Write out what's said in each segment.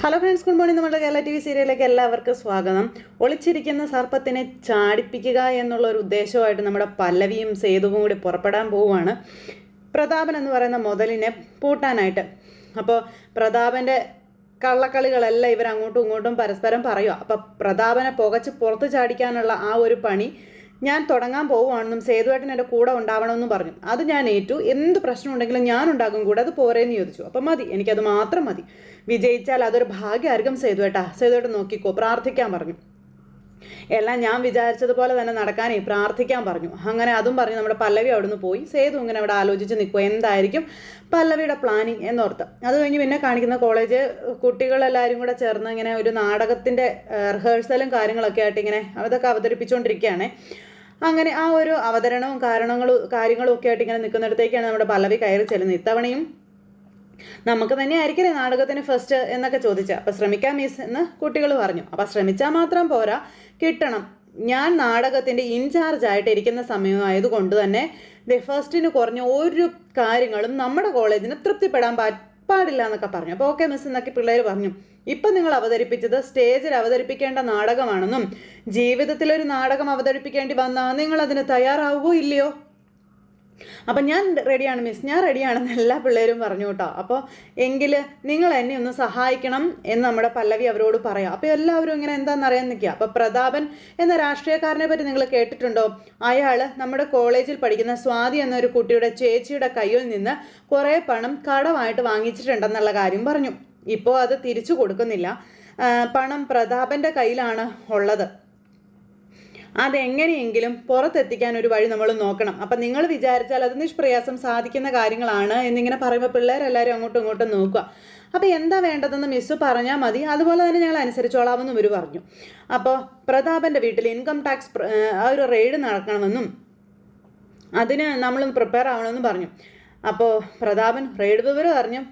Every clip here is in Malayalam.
ഹലോ ഫ്രണ്ട്സ് ഗുഡ് മോർണിംഗ് നമ്മുടെ കേരള ടി വി സീരിയലിലേക്ക് എല്ലാവർക്കും സ്വാഗതം. ഒളിച്ചിരിക്കുന്ന സർപ്പത്തിനെ ചാടിപ്പിക്കുക എന്നുള്ള ഒരു ഉദ്ദേശമായിട്ട് നമ്മുടെ പല്ലവിയും സേതുവും കൂടി പുറപ്പെടാൻ പോവുകയാണ്. പ്രതാപൻ എന്ന് പറയുന്ന മുതലിനെ പൂട്ടാനായിട്ട്. അപ്പോൾ പ്രതാപന്റെ കള്ളക്കളികളെല്ലാം ഇവർ അങ്ങോട്ടും ഇങ്ങോട്ടും പരസ്പരം പറയുക അപ്പോൾ പ്രതാപനെ പുകച്ച് പുറത്ത് ചാടിക്കാനുള്ള ആ ഒരു പണി ഞാൻ തുടങ്ങാൻ പോവുകയാണെന്നും സേതുവേട്ടൻ എന്റെ കൂടെ ഉണ്ടാവണമെന്നും പറഞ്ഞു. അത് ഞാൻ ഏറ്റു. എന്ത് പ്രശ്നം ഉണ്ടെങ്കിലും ഞാൻ ഉണ്ടാകും കൂടെ അത് പോരേന്ന് ചോദിച്ചു. അപ്പം മതി. എനിക്കത് മാത്രം മതി. വിജയിച്ചാൽ അതൊരു ഭാഗ്യമായിരിക്കും സേതുവേട്ടാ. സേതുവേട്ടൻ നോക്കിക്കോ. പ്രാർത്ഥിക്കാൻ പറഞ്ഞു. എല്ലാം ഞാൻ വിചാരിച്ചതുപോലെ തന്നെ നടക്കാനേ പ്രാർത്ഥിക്കാൻ പറഞ്ഞു. അങ്ങനെ അതും പറഞ്ഞു നമ്മുടെ പല്ലവി അവിടുന്ന് പോയി. സേതു ഇങ്ങനെ അവിടെ ആലോചിച്ച് നിൽക്കുക എന്തായിരിക്കും പല്ലവിയുടെ പ്ലാനിങ് എന്നോർത്ത്. അത് കഴിഞ്ഞ് പിന്നെ കാണിക്കുന്ന കോളേജ് കുട്ടികളെല്ലാവരും കൂടെ ചേർന്ന് ഇങ്ങനെ ഒരു നാടകത്തിന്റെ റിഹേഴ്സലും കാര്യങ്ങളൊക്കെ ആയിട്ട് ഇങ്ങനെ അതൊക്കെ അവതരിപ്പിച്ചുകൊണ്ടിരിക്കുകയാണ് അങ്ങനെ ആ ഒരു അവതരണവും കാരണങ്ങളും കാര്യങ്ങളും ഒക്കെ ആയിട്ട് ഇങ്ങനെ നിൽക്കുന്നിടത്തേക്കാണ് നമ്മുടെ പല്ലവി കയറി ചെല്ലുന്നത്. ഇത്തവണയും നമുക്ക് തന്നെ ആയിരിക്കില്ലേ നാടകത്തിന് ഫസ്റ്റ് എന്നൊക്കെ ചോദിച്ച. അപ്പം ശ്രമിക്കാം മിസ് എന്ന് കുട്ടികൾ പറഞ്ഞു. അപ്പം ശ്രമിച്ചാൽ മാത്രം പോരാ. കിട്ടണം. ഞാൻ നാടകത്തിന്റെ ഇൻചാർജ് ആയിട്ട് ഇരിക്കുന്ന സമയമായതുകൊണ്ട് തന്നെ ഫസ്റ്റിന് കുറഞ്ഞ ഒരു കാര്യങ്ങളും നമ്മുടെ കോളേജിന് തൃപ്തിപ്പെടാൻ പാടില്ല എന്നൊക്കെ പറഞ്ഞു. അപ്പോൾ ഓക്കെ മിസ് എന്നൊക്കെ പിള്ളേർ പറഞ്ഞു. ഇപ്പം നിങ്ങൾ അവതരിപ്പിച്ചത് സ്റ്റേജിൽ അവതരിപ്പിക്കേണ്ട നാടകമാണെന്നും ജീവിതത്തിൽ ഒരു നാടകം അവതരിപ്പിക്കേണ്ടി വന്നാൽ നിങ്ങൾ അതിന് തയ്യാറാവുകയോ ഇല്ലയോ? അപ്പം ഞാൻ റെഡിയാണ് മിസ് ഞാൻ റെഡിയാണെന്ന് എല്ലാ പിള്ളേരും പറഞ്ഞു കേട്ടോ. അപ്പോൾ എങ്കിൽ നിങ്ങൾ എന്നെ ഒന്ന് സഹായിക്കണം എന്ന് നമ്മുടെ പല്ലവി അവരോട് പറയാം. അപ്പോൾ എല്ലാവരും ഇങ്ങനെ എന്താണെന്ന് അറിയാൻ നിൽക്കുക. അപ്പോൾ പ്രതാപൻ എന്ന രാഷ്ട്രീയക്കാരനെ പറ്റി നിങ്ങൾ കേട്ടിട്ടുണ്ടോ? അയാൾ നമ്മുടെ കോളേജിൽ പഠിക്കുന്ന സ്വാതി എന്നൊരു കുട്ടിയുടെ ചേച്ചിയുടെ കയ്യിൽ നിന്ന് കുറേ പണം കടമായിട്ട് വാങ്ങിച്ചിട്ടുണ്ടെന്നുള്ള കാര്യം പറഞ്ഞു. ഇപ്പോൾ അത് തിരിച്ചു കൊടുക്കുന്നില്ല. പണം പ്രതാപന്റെ കയ്യിലാണ് ഉള്ളത്. അതെങ്ങനെയെങ്കിലും പുറത്തെത്തിക്കാൻ ഒരു വഴി നമ്മൾ നോക്കണം. അപ്പം നിങ്ങൾ വിചാരിച്ചാൽ അത് നിഷ്പ്രയാസം സാധിക്കുന്ന കാര്യങ്ങളാണ് എന്നിങ്ങനെ പറയുമ്പോൾ പിള്ളേരെല്ലാവരും അങ്ങോട്ടും ഇങ്ങോട്ടും നോക്കുക. അപ്പോൾ എന്താ വേണ്ടതെന്ന് മിസ്സ് പറഞ്ഞാൽ മതി. അതുപോലെ തന്നെ ഞങ്ങൾ അനുസരിച്ചോളാമെന്നും ഇവർ പറഞ്ഞു. അപ്പോൾ പ്രതാപന്റെ വീട്ടിൽ ഇൻകം ടാക്സ് ഒരു റെയ്ഡ് നടക്കണമെന്നും അതിന് നമ്മൾ പ്രിപ്പയർ ആവണമെന്നും പറഞ്ഞു. അപ്പോൾ പ്രതാപൻ റെയ്ഡ് വിവരം അറിഞ്ഞു.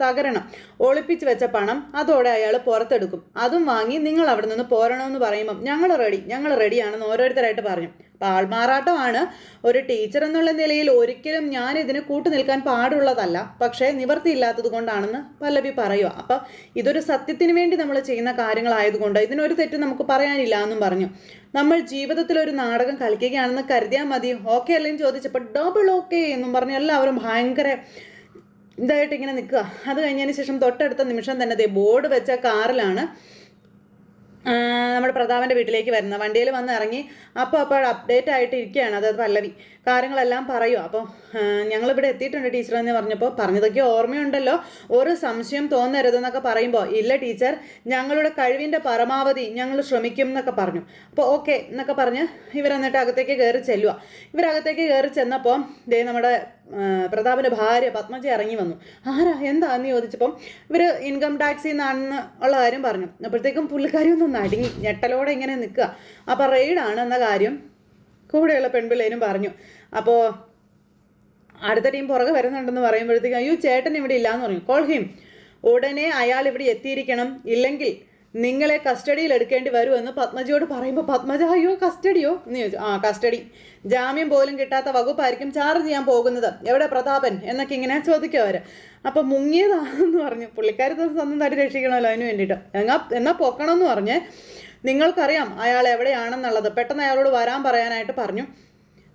തകരണം. ഒളിപ്പിച്ച് വെച്ച പണം അതോടെ അയാൾ പുറത്തെടുക്കും. അതും വാങ്ങി നിങ്ങൾ അവിടെ നിന്ന് പോരണമെന്ന് പറയുമ്പം ഞങ്ങൾ റെഡി ഞങ്ങൾ റെഡിയാണെന്ന് ഓരോരുത്തരായിട്ട് പറഞ്ഞു അപ്പോൾ ആൾമാറാട്ടമാണ്. ഒരു ടീച്ചർ എന്നുള്ള നിലയിൽ ഒരിക്കലും ഞാൻ ഇതിന് കൂട്ടു നിൽക്കാൻ പാടുള്ളതല്ല. പക്ഷേ നിവർത്തിയില്ലാത്തത് കൊണ്ടാണെന്ന് പല്ലവി പറയുക അപ്പോൾ ഇതൊരു സത്യത്തിന് വേണ്ടി നമ്മൾ ചെയ്യുന്ന കാര്യങ്ങളായതുകൊണ്ട് ഇതിനൊരു തെറ്റ് നമുക്ക് പറയാനില്ല എന്നും പറഞ്ഞു. നമ്മൾ ജീവിതത്തിൽ ഒരു നാടകം കളിക്കുകയാണെന്ന് കരുതിയാൽ മതി. ഓക്കെ അല്ലെങ്കിൽ ചോദിച്ചപ്പോൾ ഡബിൾ ഓക്കെ എന്നും പറഞ്ഞ്. എല്ലാവരും ഭയങ്കര ഇതായിട്ട് ഇങ്ങനെ നിൽക്കുക. അത് കഴിഞ്ഞതിന് ശേഷം തൊട്ടടുത്ത നിമിഷം തന്നെ ദേ ബോർഡ് വെച്ച കാറിലാണ് നമ്മുടെ പ്രതാപന്റെ വീട്ടിലേക്ക് വരുന്നത്. വണ്ടിയിൽ വന്ന് ഇറങ്ങി അപ്പോൾ അപ്പോൾ അപ്ഡേറ്റ് ആയിട്ട് ഇരിക്കുകയാണ്. അതായത് പല്ലവി. കാര്യങ്ങളെല്ലാം പറയും. അപ്പോൾ ഞങ്ങളിവിടെ എത്തിയിട്ടുണ്ട് ടീച്ചർ എന്ന് പറഞ്ഞപ്പോൾ പറഞ്ഞതൊക്കെ ഓർമ്മയുണ്ടല്ലോ. ഒരു സംശയം തോന്നരുതെന്നൊക്കെ പറയുമ്പോൾ ഇല്ല ടീച്ചർ ഞങ്ങളുടെ കഴിവിന്റെ പരമാവധി ഞങ്ങൾ ശ്രമിക്കും എന്നൊക്കെ പറഞ്ഞു. അപ്പോൾ ഓക്കെ എന്നൊക്കെ പറഞ്ഞ് ഇവരെന്നിട്ട് അകത്തേക്ക് കയറി ചെല്ലുക ഇവരകത്തേക്ക് കയറി ചെന്നപ്പോൾ ദേ നമ്മുടെ പ്രതാപന്റെ ഭാര്യ പത്മജ ഇറങ്ങി വന്നു. ആരാ? എന്താന്ന് ചോദിച്ചപ്പം ഇവർ ഇൻകം ടാക്സിൽ നിന്നാണെന്ന് ഉള്ള കാര്യം പറഞ്ഞു. അപ്പോഴത്തേക്കും പുള്ളിക്കാരി ഒന്ന് നടുങ്ങി ഞെട്ടലോടെ ഇങ്ങനെ നിൽക്കുക. അപ്പോൾ റെയ്ഡാണ് എന്ന കാര്യം കൂടെയുള്ള പെൺപിള്ളേനും പറഞ്ഞു അപ്പോൾ അടുത്ത ടീം പുറകെ വരുന്നുണ്ടെന്ന് പറയുമ്പോഴത്തേക്കും അയ്യോ ചേട്ടൻ ഇവിടെ ഇല്ലാന്ന് പറഞ്ഞു. Call him. ഉടനെ അയാൾ ഇവിടെ എത്തിയിരിക്കണം. ഇല്ലെങ്കിൽ നിങ്ങളെ കസ്റ്റഡിയിൽ എടുക്കേണ്ടി വരുമെന്ന് പത്മജിയോട് പറയുമ്പോൾ പത്മജ അയ്യോ കസ്റ്റഡിയോ? എന്ന് ചോദിച്ചു. ആ കസ്റ്റഡി. ജാമ്യം പോലും കിട്ടാത്ത വകുപ്പായിരിക്കും ചാർജ് ചെയ്യാൻ പോകുന്നത്. എവിടെ പ്രതാപൻ? എന്നൊക്കെ ഇങ്ങനെ ചോദിക്കുക അവർ അപ്പം മുങ്ങിയതാണെന്ന് പറഞ്ഞു. പുള്ളിക്കാരത്തെ സ്വന്തം തടി രക്ഷിക്കണമല്ലോ അതിന് വേണ്ടിയിട്ട്. എന്നാ എന്നാൽ പൊക്കണമെന്ന് പറഞ്ഞ് നിങ്ങൾക്കറിയാം അയാൾ എവിടെയാണെന്നുള്ളത്. പെട്ടെന്ന് അയാളോട് വരാൻ പറയാനായിട്ട് പറഞ്ഞു.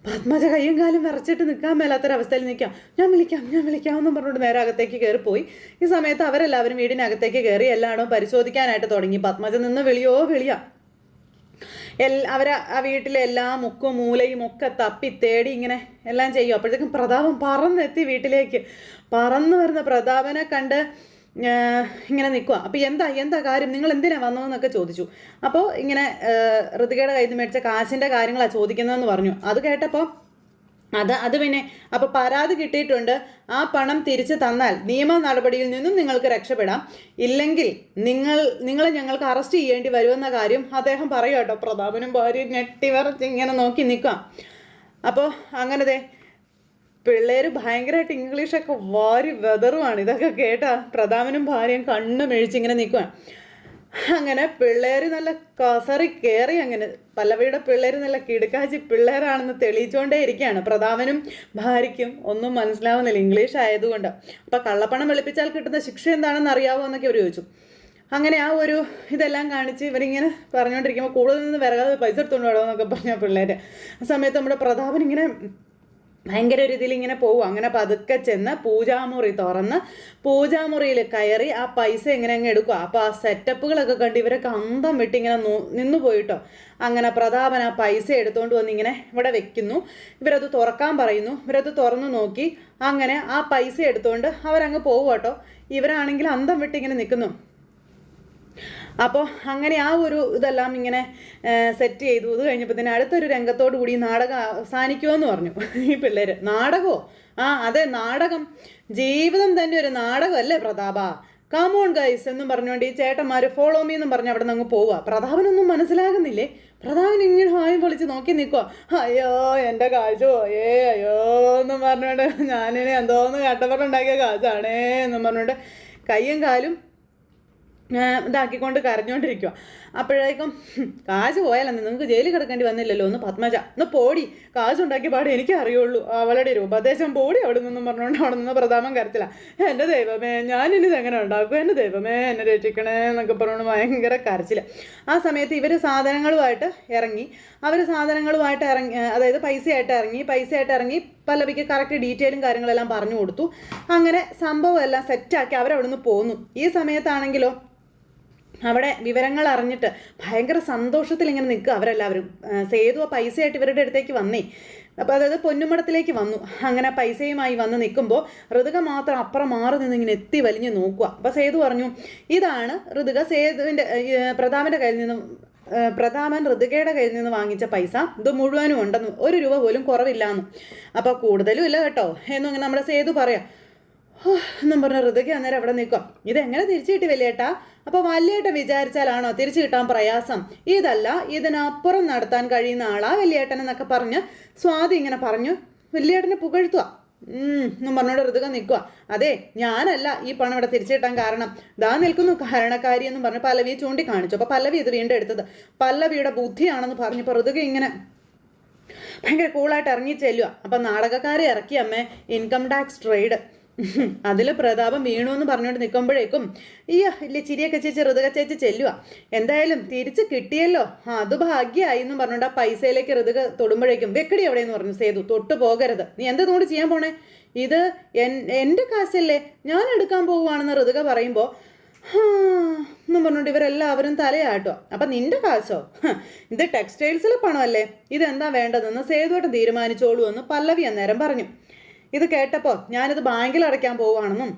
പത്മജ കയ്യും കാലും വിറച്ചിട്ട് നിൽക്കാൻ മേലാത്തൊരവസ്ഥയിൽ നിൽക്കാം. ഞാൻ വിളിക്കാം ഞാൻ വിളിക്കാം എന്നും പറഞ്ഞുകൊണ്ട് നേരെ അകത്തേക്ക് കയറിപ്പോയി. ഈ സമയത്ത് അവരെല്ലാവരും വീടിനകത്തേക്ക് കയറി എല്ലായിടവും പരിശോധിക്കാനായിട്ട് തുടങ്ങി. പത്മജ നിന്ന് വിളിയോ വിളിയാ. എല്ലാ അവരെ ആ വീട്ടിലെ എല്ലാ മുക്കും മൂലയും ഒക്കെ തപ്പി തേടി ഇങ്ങനെ എല്ലാം ചെയ്യും. അപ്പോഴത്തേക്കും പ്രതാപം പറന്നെത്തി വീട്ടിലേക്ക്. പറന്നു വരുന്ന പ്രതാപനെ കണ്ട് ഇങ്ങനെ നിൽക്കുക അപ്പോൾ എന്താ എന്താ കാര്യം? നിങ്ങൾ എന്തിനാ വന്നതെന്നൊക്കെ ചോദിച്ചു. അപ്പോൾ ഇങ്ങനെ ഋതികയുടെ കയ്യിൽ നിന്ന് മേടിച്ച കാശിന്റെ കാര്യങ്ങളാണ് ചോദിക്കുന്നതെന്ന് പറഞ്ഞു. അത് കേട്ടപ്പോൾ അത് അത് പിന്നെ അപ്പോൾ പരാതി കിട്ടിയിട്ടുണ്ട്. ആ പണം തിരിച്ചു തന്നാൽ നിയമ നടപടിയിൽ നിന്നും നിങ്ങൾക്ക് രക്ഷപ്പെടാം. ഇല്ലെങ്കിൽ നിങ്ങൾ നിങ്ങളെ ഞങ്ങൾക്ക് അറസ്റ്റ് ചെയ്യേണ്ടി വരുമെന്ന കാര്യം അദ്ദേഹം പറയും കേട്ടോ. പ്രതാപനും ഭാര്യയും ഞെട്ടി വിറച്ച് ഇങ്ങനെ നോക്കി നിൽക്കാം. അപ്പോൾ അങ്ങനത്തെ പിള്ളേർ ഭയങ്കരമായിട്ട് ഇംഗ്ലീഷൊക്കെ വാരി വെതറുമാണ് ഇതൊക്കെ കേട്ടാ പ്രതാപനും ഭാര്യയും കണ്ണ് മെഴിച്ചിങ്ങനെ നിൽക്കുവാണ് അങ്ങനെ പിള്ളേർ നല്ല കസറി കയറി അങ്ങനെ പല്ലവിയുടെ പിള്ളേർ നല്ല കിടുക്കാച്ചി പിള്ളേരാണെന്ന് തെളിയിച്ചുകൊണ്ടേ ഇരിക്കുകയാണ്. പ്രതാപനും ഭാര്യയ്ക്കും ഒന്നും മനസ്സിലാവുന്നില്ല. ഇംഗ്ലീഷ് ആയതുകൊണ്ട്. അപ്പം കള്ളപ്പണം വെളുപ്പിച്ചാൽ കിട്ടുന്ന ശിക്ഷ എന്താണെന്ന് അറിയാവോ എന്നൊക്കെ അവർ ചോദിച്ചു. അങ്ങനെ ആ ഒരു ഇതെല്ലാം കാണിച്ച് ഇവരിങ്ങനെ പറഞ്ഞുകൊണ്ടിരിക്കുമ്പോൾ കൂടുതൽ നിന്ന് വിറകാതെ പൈസ എടുത്തുകൊണ്ട് വേണമെന്നൊക്കെ പറഞ്ഞ പിള്ളേർ ആ സമയത്ത് നമ്മുടെ പ്രതാപൻ ഇങ്ങനെ ഭയങ്കര ഒരു ഇതിൽ ഇങ്ങനെ പോകും അങ്ങനെ പതുക്കെ ചെന്ന് പൂജാമുറി തുറന്ന് പൂജാമുറിയിൽ കയറി ആ പൈസ എങ്ങനെ അങ്ങ് എടുക്കുക അപ്പോൾ ആ സെറ്റപ്പുകളൊക്കെ കണ്ട് ഇവരൊക്കെ അന്തം വിട്ട് ഇങ്ങനെ നിന്നു പോയിട്ടോ. അങ്ങനെ പ്രതാപൻ ആ പൈസ എടുത്തുകൊണ്ട് വന്ന് ഇങ്ങനെ ഇവിടെ വെക്കുന്നു. ഇവരത് തുറക്കാൻ പറയുന്നു. ഇവരത് തുറന്നു നോക്കി. അങ്ങനെ ആ പൈസ എടുത്തുകൊണ്ട് അവരങ്ങ് പോകും ഇവരാണെങ്കിൽ അന്തം വിട്ട് ഇങ്ങനെ നിൽക്കുന്നു. അപ്പോൾ അങ്ങനെ ആ ഒരു ഇതെല്ലാം ഇങ്ങനെ സെറ്റ് ചെയ്തു. ഇത് കഴിഞ്ഞപ്പോൾ തന്നെ അടുത്തൊരു രംഗത്തോടു കൂടി നാടകം അവസാനിക്കുമെന്ന് പറഞ്ഞു. ഈ പിള്ളേർ നാടകമോ ആ അതെ നാടകം. ജീവിതം തന്നെ ഒരു നാടകം അല്ലേ പ്രതാപ കാമോൺ ഗൈസ് എന്നും പറഞ്ഞുകൊണ്ട് ഈ ചേട്ടന്മാർ ഫോളോ മീ എന്നും പറഞ്ഞ് അവിടെ നിന്ന് അങ്ങ് പോവുക. പ്രതാപനൊന്നും മനസ്സിലാകുന്നില്ലേ? പ്രതാപൻ ഇങ്ങനെ ഹായും പൊളിച്ച് നോക്കി നിൽക്കുക അയ്യോ എന്റെ കാഴ്ച പോയേ അയ്യോ എന്നും പറഞ്ഞുകൊണ്ട് ഞാനിനെ എന്തോന്ന് കട്ടപ്പറുണ്ടാക്കിയ കാഴ്ചാണേ എന്നും പറഞ്ഞുകൊണ്ട് കയ്യും കാലും ഇതാക്കിക്കൊണ്ട് കരഞ്ഞുകൊണ്ടിരിക്കുക അപ്പോഴേക്കും കാശ് പോയാലെന്ന് നിങ്ങൾക്ക് ജയിലിൽ കിടക്കേണ്ടി വന്നില്ലല്ലോ. ഒന്ന് പത്മജ ഒന്ന് പോടി. കാശുണ്ടാക്കിയ പാടെ എനിക്ക് അറിയുള്ളൂ. അവളുടെ രൂപദേശം പോടി അവിടെ നിന്നും പറഞ്ഞുകൊണ്ട് അവിടെ നിന്ന് പ്രതാപം കരച്ചില്ല എന്റെ ദൈവമേ ഞാൻ ഇനി എങ്ങനെ ഉണ്ടാക്കും? എന്റെ ദൈവമേ എന്നെ രക്ഷിക്കണേ എന്നൊക്കെ പറഞ്ഞുകൊണ്ട് ഭയങ്കര കരച്ചില്ല ആ സമയത്ത് ഇവർ സാധനങ്ങളുമായിട്ട് ഇറങ്ങി. അവർ സാധനങ്ങളുമായിട്ട് ഇറങ്ങി അതായത് പൈസയായിട്ട് ഇറങ്ങി പൈസയായിട്ട് ഇറങ്ങി പല്ലവിക്ക് കറക്റ്റ് ഡീറ്റെയിലും കാര്യങ്ങളെല്ലാം പറഞ്ഞു കൊടുത്തു. അങ്ങനെ സംഭവം എല്ലാം സെറ്റാക്കി അവരവിടുന്ന് പോന്നു. ഈ സമയത്താണെങ്കിലോ അവിടെ വിവരങ്ങൾ അറിഞ്ഞിട്ട് ഭയങ്കര സന്തോഷത്തിൽ ഇങ്ങനെ നിൽക്കുക അവരെല്ലാവരും. സേതു ആ പൈസയായിട്ട് ഇവരുടെ അടുത്തേക്ക് വന്നേ. അപ്പോൾ അതായത് പൊന്നുമടത്തിലേക്ക് വന്നു. അങ്ങനെ പൈസയുമായി വന്ന് നിൽക്കുമ്പോൾ ഋതുക മാത്രം അപ്പുറം മാറി നിന്ന് ഇങ്ങനെ എത്തി വലിഞ്ഞ് നോക്കുക. അപ്പോൾ സേതു പറഞ്ഞു ഇതാണ് ഋതുക സേതുവിന്റെ പ്രതാപന്റെ കയ്യിൽ നിന്നും പ്രതാപൻ ഋതുകയുടെ കയ്യിൽ നിന്ന് വാങ്ങിച്ച പൈസ. ഇത് മുഴുവനും ഉണ്ടെന്ന്. ഒരു രൂപ പോലും കുറവില്ലാന്ന്. അപ്പോൾ കൂടുതലും ഇല്ല കേട്ടോ. എന്നും ഇങ്ങനെ നമ്മുടെ സേതു പറയാം. എന്നും പറഞ്ഞ ഋതുക അന്നേരം അവിടെ നിൽക്കും. ഇതെങ്ങനെ തിരിച്ചു കിട്ടി വലിയേട്ടാ? അപ്പോൾ വലിയേട്ടൻ വിചാരിച്ചാലാണോ തിരിച്ചു കിട്ടാൻ പ്രയാസം? ഇതല്ല ഇതിനപ്പുറം നടത്താൻ കഴിയുന്ന ആളാ വലിയേട്ടൻ എന്നൊക്കെ പറഞ്ഞ് സ്വാതി ഇങ്ങനെ പറഞ്ഞു. വലിയേട്ടനെ പുകഴ്ത്തുക എന്നും പറഞ്ഞോട് ഋതുക നിൽക്കുക അതെ ഞാനല്ല ഈ പണം ഇവിടെ തിരിച്ചു കിട്ടാൻ കാരണം. ദാ നിൽക്കുന്നു കാരണക്കാരി എന്നും പറഞ്ഞ് പല്ലവിയെ ചൂണ്ടിക്കാണിച്ചു. അപ്പോൾ പല്ലവി ഇത് വീണ്ടും എടുത്തത് പല്ലവിയുടെ ബുദ്ധിയാണെന്ന് പറഞ്ഞപ്പോൾ ഋതുക ഇങ്ങനെ ഭയങ്കര കൂളായിട്ട് ഇറങ്ങി ചെല്ലുക അപ്പം നാടകക്കാരെ ഇറക്കി അമ്മേ ഇൻകം ടാക്സ് ട്രേഡ് അതിൽ പ്രതാപം വീണു എന്ന് പറഞ്ഞുകൊണ്ട് നിൽക്കുമ്പോഴേക്കും അയ്യോ ഇല്ല ചിരിയൊക്കെ ചേച്ചി ഋതുക ചേച്ചി ചെല്ലുക എന്തായാലും തിരിച്ച് കിട്ടിയല്ലോ. അത് ഭാഗ്യമായി എന്ന് പറഞ്ഞുകൊണ്ട് ആ പൈസയിലേക്ക് ഋതുക തൊടുമ്പോഴേക്കും വെക്കടി എവിടെയെന്ന് പറഞ്ഞു സേതു തൊട്ട് പോകരുത്. നീ എന്താ നോട് ചെയ്യാൻ പോണേ? ഇത് എൻ എന്റെ കാശല്ലേ ഞാൻ എടുക്കാൻ പോവുകയാണെന്ന് ഋതുക പറയുമ്പോൾ എന്നും പറഞ്ഞുകൊണ്ട് ഇവരെല്ലാവരും തലയാട്ടോ അപ്പം നിന്റെ കാശോ? ഇത് ടെക്സ്റ്റൈൽസിലെ പണമല്ലേ? ഇതെന്താ വേണ്ടതെന്ന് സേതുവായിട്ട് തീരുമാനിച്ചോളൂ എന്ന് പല്ലവി അന്നേരം പറഞ്ഞു. ഇത് കേട്ടപ്പോൾ ഞാനിത് ബാങ്കിൽ അടയ്ക്കാൻ പോവുകയാണെന്നും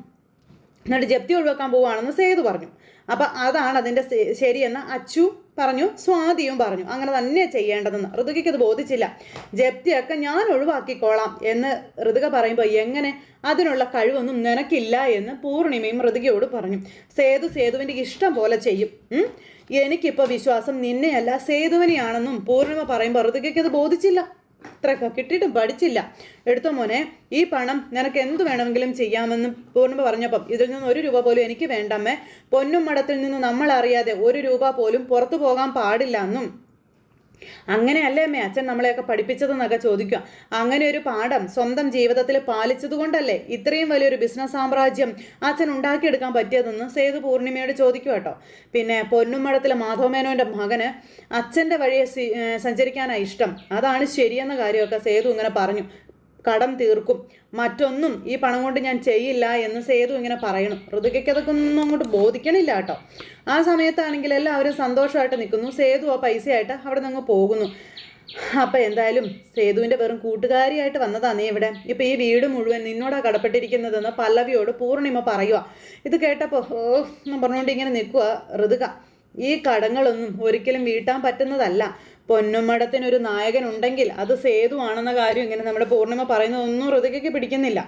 എന്നിട്ട് ജപ്തി ഒഴിവാക്കാൻ പോവുകയാണെന്ന് സേതു പറഞ്ഞു. അപ്പം അതാണ് അതിന്റെ ശരിയെന്ന് അച്ചു പറഞ്ഞു സ്വാതിയും പറഞ്ഞു. അങ്ങനെ തന്നെ ചെയ്യേണ്ടതെന്ന്. ഋതുകയ്ക്ക് അത് ബോധിച്ചില്ല. ജപ്തിയൊക്കെ ഞാൻ ഒഴിവാക്കിക്കോളാം എന്ന് ഋതുക പറയുമ്പോൾ എങ്ങനെ അതിനുള്ള കഴിവൊന്നും നിനക്കില്ല എന്ന് പൂർണിമയും ഋതുകയോട് പറഞ്ഞു. സേതു സേതുവിന്റെ ഇഷ്ടം പോലെ ചെയ്യും. എനിക്കിപ്പോൾ വിശ്വാസം നിന്നെയല്ല സേതുവിനെയാണെന്നും പൂർണിമ പറയുമ്പോൾ ഋതുകയ്ക്ക് അത് ബോധിച്ചില്ല. അത്രയൊക്കെ കിട്ടിയിട്ടും പഠിച്ചില്ല. എടുത്തോ മോനെ ഈ പണം നിനക്ക് എന്ത് വേണമെങ്കിലും ചെയ്യാമെന്ന് പൂർണിമ പറഞ്ഞപ്പം ഇതിൽ നിന്ന് ഒരു രൂപ പോലും എനിക്ക് വേണ്ടമ്മേ. പൊന്നും മടത്തിൽ നിന്ന് നമ്മൾ അറിയാതെ ഒരു രൂപ പോലും പുറത്തു പോകാൻ പാടില്ല എന്നും. അങ്ങനെയല്ലേ അമ്മേ? അച്ഛൻ നമ്മളെയൊക്കെ പഠിപ്പിച്ചതെന്നൊക്കെ ചോദിക്കുക. അങ്ങനെ ഒരു പാഠം സ്വന്തം ജീവിതത്തിൽ പാലിച്ചതുകൊണ്ടല്ലേ ഇത്രയും വലിയൊരു ബിസിനസ് സാമ്രാജ്യം അച്ഛൻ ഉണ്ടാക്കിയെടുക്കാൻ പറ്റിയതെന്ന് സേതു പൂർണിമയോട് ചോദിക്കുക കേട്ടോ. പിന്നെ പൊന്നുമടത്തിലെ മാധവമേനോന്റെ മകന് അച്ഛന്റെ വഴിയെ സഞ്ചരിക്കാനാണ് ഇഷ്ടം. അതാണ് ശരിയെന്ന കാര്യമൊക്കെ സേതു ഇങ്ങനെ പറഞ്ഞു. കടം തീർക്കും. മറ്റൊന്നും ഈ പണം കൊണ്ട് ഞാൻ ചെയ്യില്ല എന്ന് സേതു ഇങ്ങനെ പറയണം. ഋതുകയ്ക്ക് അതൊക്കെ ഒന്നും അങ്ങോട്ട് ബോധിക്കണില്ല കേട്ടോ. ആ സമയത്താണെങ്കിൽ എല്ലാവരും സന്തോഷമായിട്ട് നിൽക്കുന്നു. സേതു ആ പൈസയായിട്ട് അവിടെ നിന്ന് പോകുന്നു. അപ്പം എന്തായാലും സേതുവിന്റെ വെറും കൂട്ടുകാരിയായിട്ട് വന്നതാ നീ ഇവിടെ. ഇപ്പം ഈ വീട് മുഴുവൻ നിന്നോടാ കടപ്പെട്ടിരിക്കുന്നതെന്ന് പല്ലവിയോട് പൂർണിമ പറയുക ഇത് കേട്ടപ്പോൾ ഓ എന്ന് പറഞ്ഞുകൊണ്ട് ഇങ്ങനെ നിൽക്കുക ഋതുക. ഈ കടങ്ങളൊന്നും ഒരിക്കലും വീട്ടാൻ പറ്റുന്നതല്ല. പൊന്നുമടത്തിനൊരു നായകൻ ഉണ്ടെങ്കിൽ അത് സേതു ആണെന്ന കാര്യം ഇങ്ങനെ നമ്മുടെ പൂർണിമ പറയുന്നതൊന്നും ഋതികയ്ക്ക് പിടിക്കുന്നില്ല.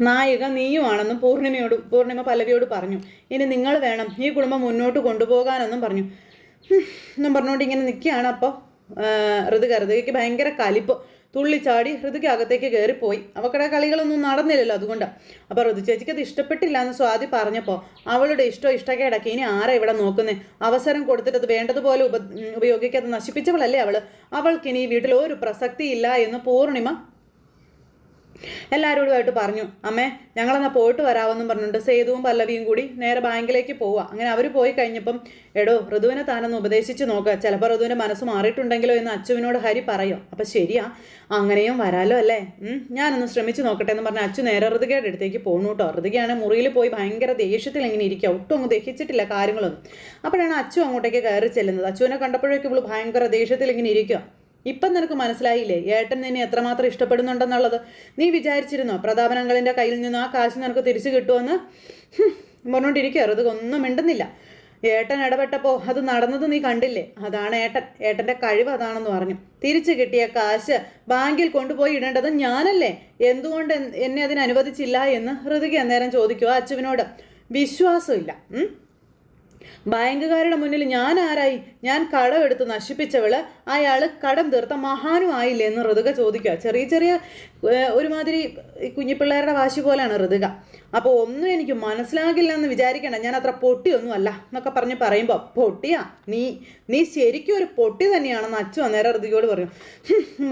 നായിക നീയുമാണെന്നും പൂർണിമയോട് പൂർണിമ പല്ലവിയോട് പറഞ്ഞു. ഇനി നിങ്ങൾ വേണം ഈ കുടുംബം മുന്നോട്ട് കൊണ്ടുപോകാനെന്നും പറഞ്ഞു. എന്നും പറഞ്ഞുകൊണ്ട് ഇങ്ങനെ നിൽക്കുകയാണ് അപ്പോൾ. ഋതുക ഋതുകയ്ക്ക് ഭയങ്കര കലിപ്പ്. തുള്ളിച്ചാടി ഹൃതിക്ക് അകത്തേക്ക് കയറിപ്പോയി അവക്കടെ കളികളൊന്നും നടന്നില്ലല്ലോ അതുകൊണ്ട്. അപ്പോൾ ഋതു ചേച്ചിക്ക് അത് ഇഷ്ടപ്പെട്ടില്ല എന്ന് സ്വാതി പറഞ്ഞപ്പോൾ അവളുടെ ഇഷ്ടം ഇഷ്ടക്കേടൊക്കെ ഇനി ആരാ ഇവിടെ നോക്കുന്നേ? അവസരം കൊടുത്തിട്ട് അത് വേണ്ടതുപോലെ ഉപ ഉപയോഗിക്കാതെ നശിപ്പിച്ചവളല്ലേ അവൾ അവൾക്കിനി വീട്ടിൽ ഒരു പ്രസക്തി ഇല്ല എന്ന് പൂർണിമ എല്ലാവരോടുമായിട്ട് പറഞ്ഞു അമ്മേ ഞങ്ങളെന്നാ പോയിട്ട് വരാമെന്നും പറഞ്ഞിട്ടുണ്ട് സേതുവും പല്ലവിയും കൂടി നേരെ ബാങ്കിലേക്ക് പോവുക അങ്ങനെ അവർ പോയി കഴിഞ്ഞപ്പം എടോ ഋതുവിനെ താനൊന്ന് ഉപദേശിച്ച് നോക്കുക ചിലപ്പോൾ ഋതുവിന്റെ മനസ്സ് മാറിയിട്ടുണ്ടെങ്കിലോ എന്ന് അച്ചുവിനോട് ഹരി പറയോ. അപ്പം ശരിയാ അങ്ങനെയും വരാലോ അല്ലേ? ഞാനൊന്ന് ശ്രമിച്ച് നോക്കട്ടെ എന്ന് പറഞ്ഞ് അച്ചു നേരെ ഋതുകയുടെ അടുത്തേക്ക് പോണു കേട്ടോ ഋതുകയാണ് മുറിയിൽ പോയി ഭയങ്കര ദേഷ്യത്തിൽ ഇങ്ങനെ ഇരിക്കുക ഒട്ടും അങ്ങ് ദഹിച്ചിട്ടില്ല കാര്യങ്ങളൊന്നും. അപ്പോഴാണ് അച്ചു അങ്ങോട്ടേക്ക് കയറി ചെല്ലുന്നത്. അച്ചുവിനെ കണ്ടപ്പോഴേക്കും ഇവൾ ഭയങ്കര ദേഷ്യത്തിൽ ഇങ്ങനെ ഇരിക്കുക ഇപ്പം നിനക്ക് മനസ്സിലായില്ലേ? ഏട്ടൻ നിന്നെ എത്രമാത്രം ഇഷ്ടപ്പെടുന്നുണ്ടെന്നുള്ളത്. നീ വിചാരിച്ചിരുന്നോ? പ്രതാപനങ്ങളിന്റെ കയ്യിൽ നിന്ന് ആ കാശ് നിനക്ക് തിരിച്ചു കിട്ടുമെന്ന്? പറഞ്ഞുകൊണ്ടിരിക്കുക ഋതുക മിണ്ടുന്നില്ല. ഏട്ടൻ ഇടപെട്ടപ്പോൾ അത് നടന്നത് നീ കണ്ടില്ലേ? അതാണ് ഏട്ടൻ. ഏട്ടന്റെ കഴിവ് അതാണെന്ന് പറഞ്ഞു. തിരിച്ചു കിട്ടിയ കാശ് ബാങ്കിൽ കൊണ്ടുപോയി ഇടേണ്ടത് ഞാനല്ലേ? എന്തുകൊണ്ട് എന്നെ അതിന് അനുവദിച്ചില്ല എന്ന് ഋതുക അന്നേരം ചോദിക്കുക അച്ചുവിനോട് വിശ്വാസമില്ല? ബാങ്കുകാരുടെ മുന്നിൽ ഞാൻ ആരായി? ഞാൻ കടമെടുത്ത് നശിപ്പിച്ചവൾ. അയാൾ കടം തീർത്ത മഹാനുമായില്ലേ എന്ന് ഋതുക ചോദിക്കുക. ചെറിയ ചെറിയ ഒരുമാതിരി കുഞ്ഞിപ്പിള്ളേരുടെ വാശി പോലെയാണ് ഋതുക. അപ്പോൾ ഒന്നും എനിക്ക് മനസ്സിലാകില്ല എന്ന് വിചാരിക്കണ്ട. ഞാൻ അത്ര പൊട്ടിയൊന്നും അല്ല എന്നൊക്കെ പറഞ്ഞ് പറയുമ്പോൾ പൊട്ടിയാ? നീ നീ ശരിക്കും ഒരു പൊട്ടി തന്നെയാണെന്ന് അച്ഛൻ അന്നേരം ഋതുകയോട് പറയും.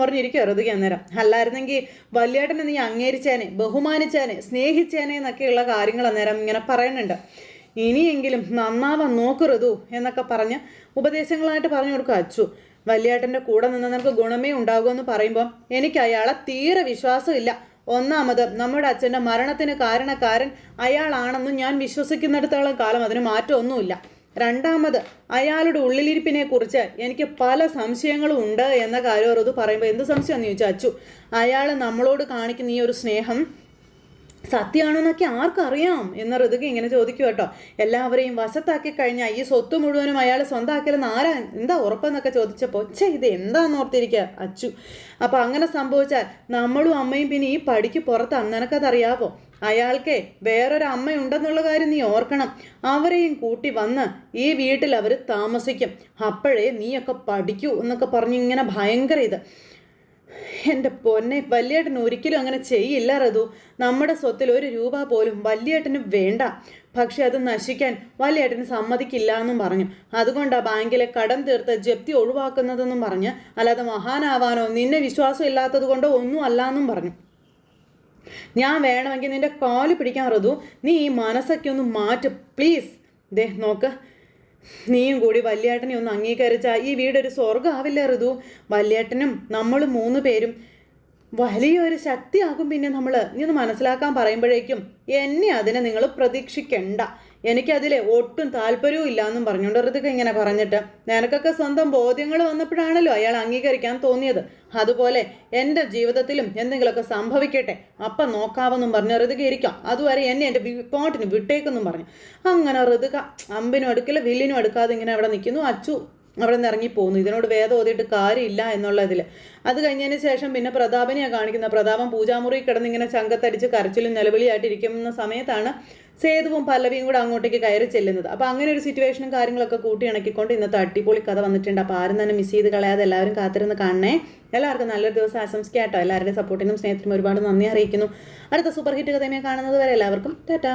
പറഞ്ഞിരിക്കുക ഋതുക അന്നേരം. അല്ലായിരുന്നെങ്കിൽ വലിയേട്ടനെ നീ അംഗീകരിച്ചേനെ ബഹുമാനിച്ചേനെ സ്നേഹിച്ചേനെ എന്നൊക്കെയുള്ള കാര്യങ്ങൾ അന്നേരം ഇങ്ങനെ പറയുന്നുണ്ട്. ഇനിയെങ്കിലും നന്നാവാൻ നോക്ക് എന്നൊക്കെ പറഞ്ഞ് ഉപദേശങ്ങളായിട്ട് പറഞ്ഞു കൊടുക്കുക അച്ചു. വല്യേട്ടന്റെ കൂടെ നിന്ന് നിനക്ക് ഗുണമേ ഉണ്ടാകുമെന്ന് പറയുമ്പോൾ എനിക്ക് അയാളെ തീരെ വിശ്വാസമില്ല. ഒന്നാമത് നമ്മുടെ അച്ഛന്റെ മരണത്തിന് കാരണക്കാരൻ അയാളാണെന്ന് ഞാൻ വിശ്വസിക്കുന്നിടത്തോളം കാലം അതിന് മാറ്റമൊന്നുമില്ല. രണ്ടാമത് അയാളുടെ ഉള്ളിലിരിപ്പിനെ കുറിച്ച് എനിക്ക് പല സംശയങ്ങളും ഉണ്ട് എന്ന കാര്യം ഋതു പറയുമ്പോൾ എന്ത് സംശയമെന്ന് ചോദിച്ചു അച്ചു അയാൾ നമ്മളോട് കാണിക്കുന്ന ഈ ഒരു സ്നേഹം സത്യമാണെന്നൊക്കെ ആർക്കറിയാം? എന്ന് ഋതുക ഇങ്ങനെ ചോദിക്കും കേട്ടോ. എല്ലാവരെയും വശത്താക്കി കഴിഞ്ഞാൽ ഈ സ്വത്ത് മുഴുവനും അയാൾ സ്വന്തമാക്കിയാലെന്ന് ആരാ എന്താ ഉറപ്പെന്നൊക്കെ ചോദിച്ചപ്പോൾ ചേ ഇത് എന്താന്ന് ഓർത്തിരിക്കുക അച്ചു. അപ്പോൾ അങ്ങനെ സംഭവിച്ചാൽ നമ്മളും അമ്മയും പിന്നെ ഈ പടിക്ക് പുറത്താണ് നിനക്കതറിയാവോ അയാൾക്കേ വേറൊരു അമ്മയുണ്ടെന്നുള്ള കാര്യം നീ ഓർക്കണം. അവരെയും കൂട്ടി വന്ന് ഈ വീട്ടിൽ അവർ താമസിക്കും. അപ്പോഴേ നീയൊക്കെ പഠിക്കൂ എന്നൊക്കെ പറഞ്ഞ് ഇങ്ങനെ ഭയങ്കര ഇത്. എന്റെ പൊന്നെ വല്യേട്ടൻ ഒരിക്കലും അങ്ങനെ ചെയ്യില്ല റതു. നമ്മുടെ സ്വത്തിൽ ഒരു രൂപ പോലും വല്യേട്ടന് വേണ്ട. പക്ഷെ അത് നശിക്കാൻ വല്യേട്ടന് സമ്മതിക്കില്ല എന്നും പറഞ്ഞു. അതുകൊണ്ടാ ബാങ്കിലെ കടം തീർത്ത് ജപ്തി ഒഴിവാക്കുന്നതെന്നും പറഞ്ഞ് അല്ലാതെ മഹാനാവാനോ നിന്നെ വിശ്വാസം ഇല്ലാത്തത് കൊണ്ടോ ഒന്നും അല്ല എന്നും പറഞ്ഞു. ഞാൻ വേണമെങ്കിൽ നിന്റെ കാൽ പിടിക്കാൻ റതു. നീ ഈ മനസ്സൊക്കെ ഒന്ന് മാറ്റും പ്ലീസ്. ദേ നോക്ക്. നീയും കൂടി വല്യേട്ടനെ ഒന്ന് അംഗീകരിച്ചാൽ ഈ വീടൊരു സ്വർഗമാവില്ല ഋതു. വല്യേട്ടനും നമ്മൾ മൂന്ന് പേരും വലിയൊരു ശക്തിയാകും പിന്നെ നമ്മൾ നീ ഒന്ന് മനസ്സിലാക്കാൻ പറയുമ്പോഴേക്കും എന്നെ അതിനെ നിങ്ങൾ പ്രതീക്ഷിക്കണ്ട. എനിക്കതിലെ ഒട്ടും താല്പര്യവും ഇല്ല എന്നും പറഞ്ഞുകൊണ്ട് ഋതുക്ക് ഇങ്ങനെ പറഞ്ഞിട്ട് നിനക്കൊക്കെ സ്വന്തം ബോധ്യങ്ങൾ വന്നപ്പോഴാണല്ലോ അയാൾ അംഗീകരിക്കാൻ തോന്നിയത്. അതുപോലെ എന്റെ ജീവിതത്തിലും എന്തെങ്കിലുമൊക്കെ സംഭവിക്കട്ടെ അപ്പം നോക്കാവെന്നും പറഞ്ഞ്. ഋതുക ഇരിക്കാം. അതുവരെ എന്നെ എന്റെ വിപ്പോട്ടിന് വിട്ടേക്കെന്നും പറഞ്ഞു. അങ്ങനെ ഋതുക അമ്പിനും അടുക്കില്ല വില്ലിനും അടുക്കാതെ ഇങ്ങനെ അവിടെ നിൽക്കുന്നു. അച്ചു അവിടെ നിന്ന് ഇറങ്ങിപ്പോകുന്നു ഇതിനോട് വേദം ഓതിയിട്ട് കാര്യമില്ല എന്നുള്ളതിൽ. അത് കഴിഞ്ഞതിന് ശേഷം പിന്നെ പ്രതാപനെയാണ് കാണിക്കുന്ന പ്രതാപം പൂജാമുറി കിടന്നിങ്ങനെ ചങ്കത്തടിച്ച് കരച്ചിലും നിലവിളിയായിട്ടിരിക്കുന്ന സമയത്താണ് സേതുവും പല്ലവിയും കൂടെ അങ്ങോട്ടേക്ക് കയറി ചെല്ലുന്നത്. അപ്പോൾ അങ്ങനെ ഒരു സിറ്റുവേഷനും കാര്യങ്ങളൊക്കെ കൂട്ടി ഇണക്കിക്കൊണ്ട് ഇന്നത്തെ അടിപൊളി കഥ വന്നിട്ടുണ്ട്. അപ്പോൾ ആരും തന്നെ മിസ് ചെയ്ത് കളയാതെ എല്ലാവരും കാത്തിരുന്ന് കാണണേ. എല്ലാവർക്കും നല്ലൊരു ദിവസം ആശംസിക്കാട്ടോ എല്ലാവരുടെയും സപ്പോർട്ടിനും സ്നേഹത്തിനും ഒരുപാട് നന്ദി അറിയിക്കുന്നു. അടുത്ത സൂപ്പർ ഹിറ്റ് കഥയുമായി കാണുന്നത് വരെ എല്ലാവർക്കും ടാറ്റാ.